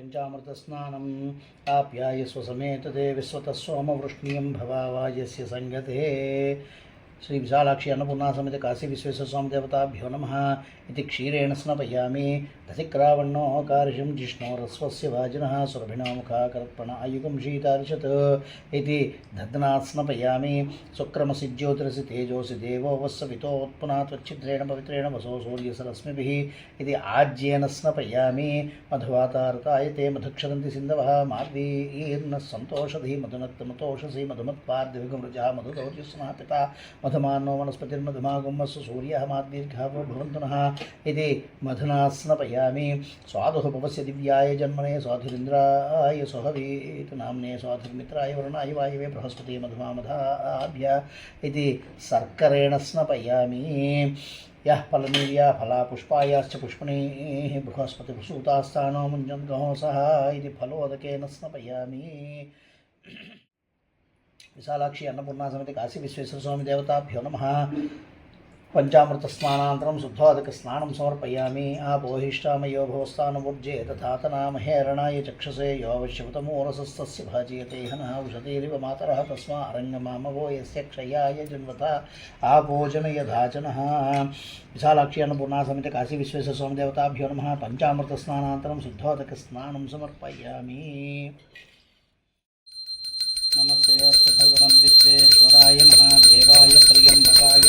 పంచామృతస్నానం ఆప్యాయ స్వసమేతదే విశ్వత సోమవృష్ణీయం భవావాయస్య సంగతే శ్రీ విశాలాక్షి అన్నపూర్ణా సమిత కాశీ విశ్వేశ్వరస్వామి దేవతాభ్యో నమ ఇది క్షీరేణ స్నపయామి దశక్రావణోకారిషం జిష్ణోరస్వస్య వాజిన సురభిణాముఖాకర్పణ అయుగం శీతార్షత్ ఇది దద్నాస్నపయామి సుక్రమసి జ్యోతిరసి తేజోసి దేవోవస్స వితోత్పునా త్వచ్చిద్రేణ పవిత్రేణ వసో సూర్యసరస్మిభిः ఇది ఆజ్యేన స్నపయామి మధువాతారతాయతే మధుక్షరంతి సింధవ మార్వీర్ణ సంతోషధి మధునక్తమతోషసి మధుమత్పార్థివిగమృజా మధుదౌర్యస్నాపిత मार्वीर्नः सन्तोषधि मधुनक्तमतोषसि मधुमत्पार्दिविगमृजः मधुदौर्यस्नः पिता मधुमानो वनस्पतिर्मधुमागुम्मस्सु सूर्यः माद्दीर्घः भवन्तु नः इति मधुना स्नपयामि स्वादुः भवस्य दिव्याय जन्मने स्वाधुरिन्द्राय स्वहवीतु नाम्ने स्वाधुर्मित्राय वरुणाय वायवे बृहस्पति मधुमा मधाभ्य इति सर्करेण स्नपयामि यः फलनीर्या फला पुष्पायाश्च पुष्पणीः बृहस्पतिप्रसूतास्तानो मुञ्जन्गहो सः इति फलोदकेन स्नपयामि విశాలాక్షి అన్నపూర్ణా సమితి కాశీ విశ్వేశ్వర స్వామి దేవతాభ్యో నమ పంచామృతస్నానాంతరం శుద్ధోదక స్నానం సమర్పయామి ఆపోహిష్టామయో భవస్థానముర్జే తథాతనామహేరణాయ చక్షసే యోవశ్యవతమూరసస్తస్య భాజయతే హనః ఉషతీరివ మాతరः తస్మా అరణ్యమామవో యస్య క్షయాయ జన్మత ఆపోజన యథాచనः విశాలాక్షి అన్నపూర్ణా సమితి కాశీ విశ్వేశ్వర స్వామి దేవతాభ్యో నమ పంచామృతస్నానాంతరం శుద్ధోదక స్నానం సమర్పయామి नमस्ते भगवन् विश्वेश्वराय महादेवाय त्र्यम्बकाय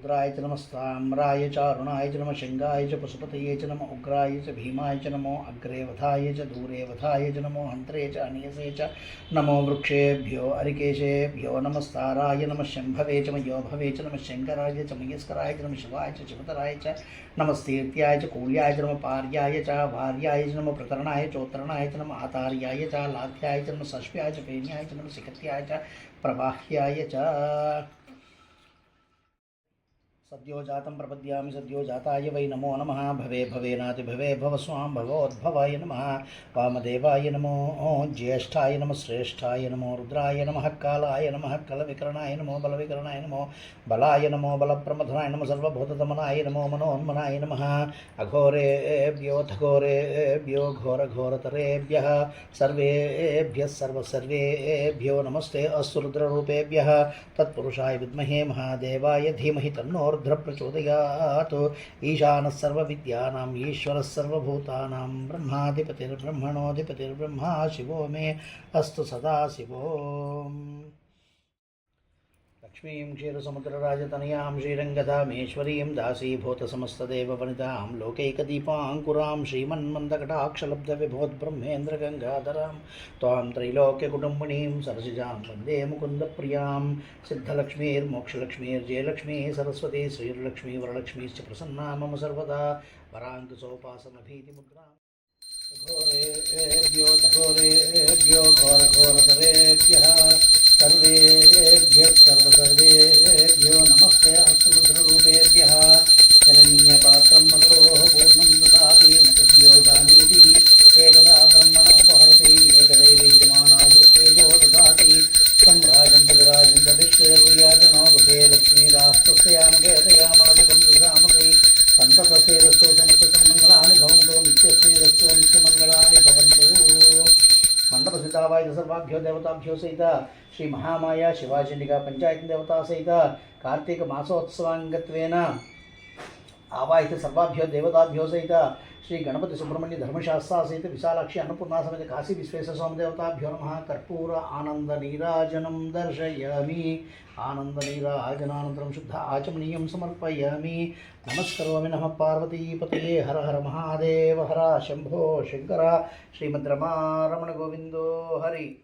रुद्राय च नमस्ताम्राय च अरुणाय च नमः शृङ्गाय च पशुपतये च नमो उग्राय च भीमाय च नमो अग्रे वधाय च दूरे वधाय च नमो हन्त्रे च अनियसे च नमो वृक्षेभ्यो अरिकेशेभ्यो नमस्ताराय नमः शम्भवे च मयोभवे च नमः शङ्कराय च मयस्कराय च नमः शिवाय च शिवतराय च नमस्तीर्त्याय च कूल्याय च नमः पार्याय च भार्याय च नमः प्रतरणाय चोत्तरणाय च नमः आतार्याय च लाभ्याय च नमः सष्प्याय च फेन्याय च नमः सिकत्याय च प्रबाह्याय च सद्यो जातं प्रपद्यामि, सद्यो जाताय वै नमो नमः। भवे भवेनाति भवे स्वां भवोद्भवाय नमः। वामदेवाय नमो, ज्येष्ठाय नमः, श्रेष्ठाय नमो, रुद्राय नमः, कालाय नमः, कलविकरणाय नमो, बलविकरणाय नमो, बलाय नमो, बलप्रमथनाय नमो सर्वभूतदमनाय नमो मनोन्मनाय नमः। अघोरेभ्योऽथ घोरेभ्यो घोरघोरतरेभ्यः। सर्वेभ्यः, सर्वसर्वेभ्यो, नमस्ते, अस्तु रुद्ररूपेभ्यः। तत्पुरुषाय विद्महे महादेवाय धीमहि तन्नो रुद्रप्रचोदयात् ईशानः सर्वविद्यानाम् ईश्वरः सर्वभूतानां ब्रह्माधिपतिर्ब्रह्मणोऽधिपतिर्ब्रह्मा शिवो मे अस्तु सदा शिवो। లక్ష్మీం క్షీరసముద్రరాజతనయాం శ్రీరంగదామేశ్వరీం దాసీభూతసమస్తదేవవనితాం లోకైకదీపాంకురాం శ్రీమన్మందకటాక్షలబ్ధవిభోద్బ్రహ్మేంద్రగంగాధరాం త్వాం త్రైలోక్యకుటుంబిణీం సరసిజాం వందే ముకుందప్రియాం సిద్ధలక్ష్మీర్మోక్షలక్ష్మీర్జయలక్ష్మీ సరస్వతీ శ్రీర్లక్ష్మీ వరలక్ష్మీశ్చ ప్రసన్నా మమ సర్వదా వరాంకుసోపాసనభీతిముద్రాం ఘోరేభ్యో ఘోరేభ్యో శ్రీదృష్టేర్యాజనో గృహే లక్ష్మీరాష్ట్రస్యామకేతయామాదకంసామసై సంతపసేరస్తో సమస్తమంగళాని భవంతో నిత్యశ్రీరస్తో నిత్యమంగళాని భవంతు. మండపసితావాయుధ సర్వాభ్యో దేవతాభ్యో సహిత శ్రీ మహామాయ శివాచండిగా పంచాయతీ దేవతా సహిత కార్తీక మాసోత్సవాంగత్వేన ఆవాహిత సర్వాభ్యో దేవతాభ్యో సహిత శ్రీ గణపతి సుబ్రహ్మణ్య ధర్మశాస్త్ర సహిత విశాలాక్షి అన్నపూర్ణా సమేత కాశీ విశ్వేశ్వర స్వామి దేవతాభ్యో నమ. కర్పూర ఆనంద నీరాజనం దర్శయామి. ఆనంద నీరాజనానంతరం శుద్ధ ఆచమనీయం సమర్పయామి. నమస్కరోమి నమ పార్వతీపతే హర హర మహాదేవ హర. శంభో శంకర. శ్రీమద్రమారమణ గోవిందో హరి.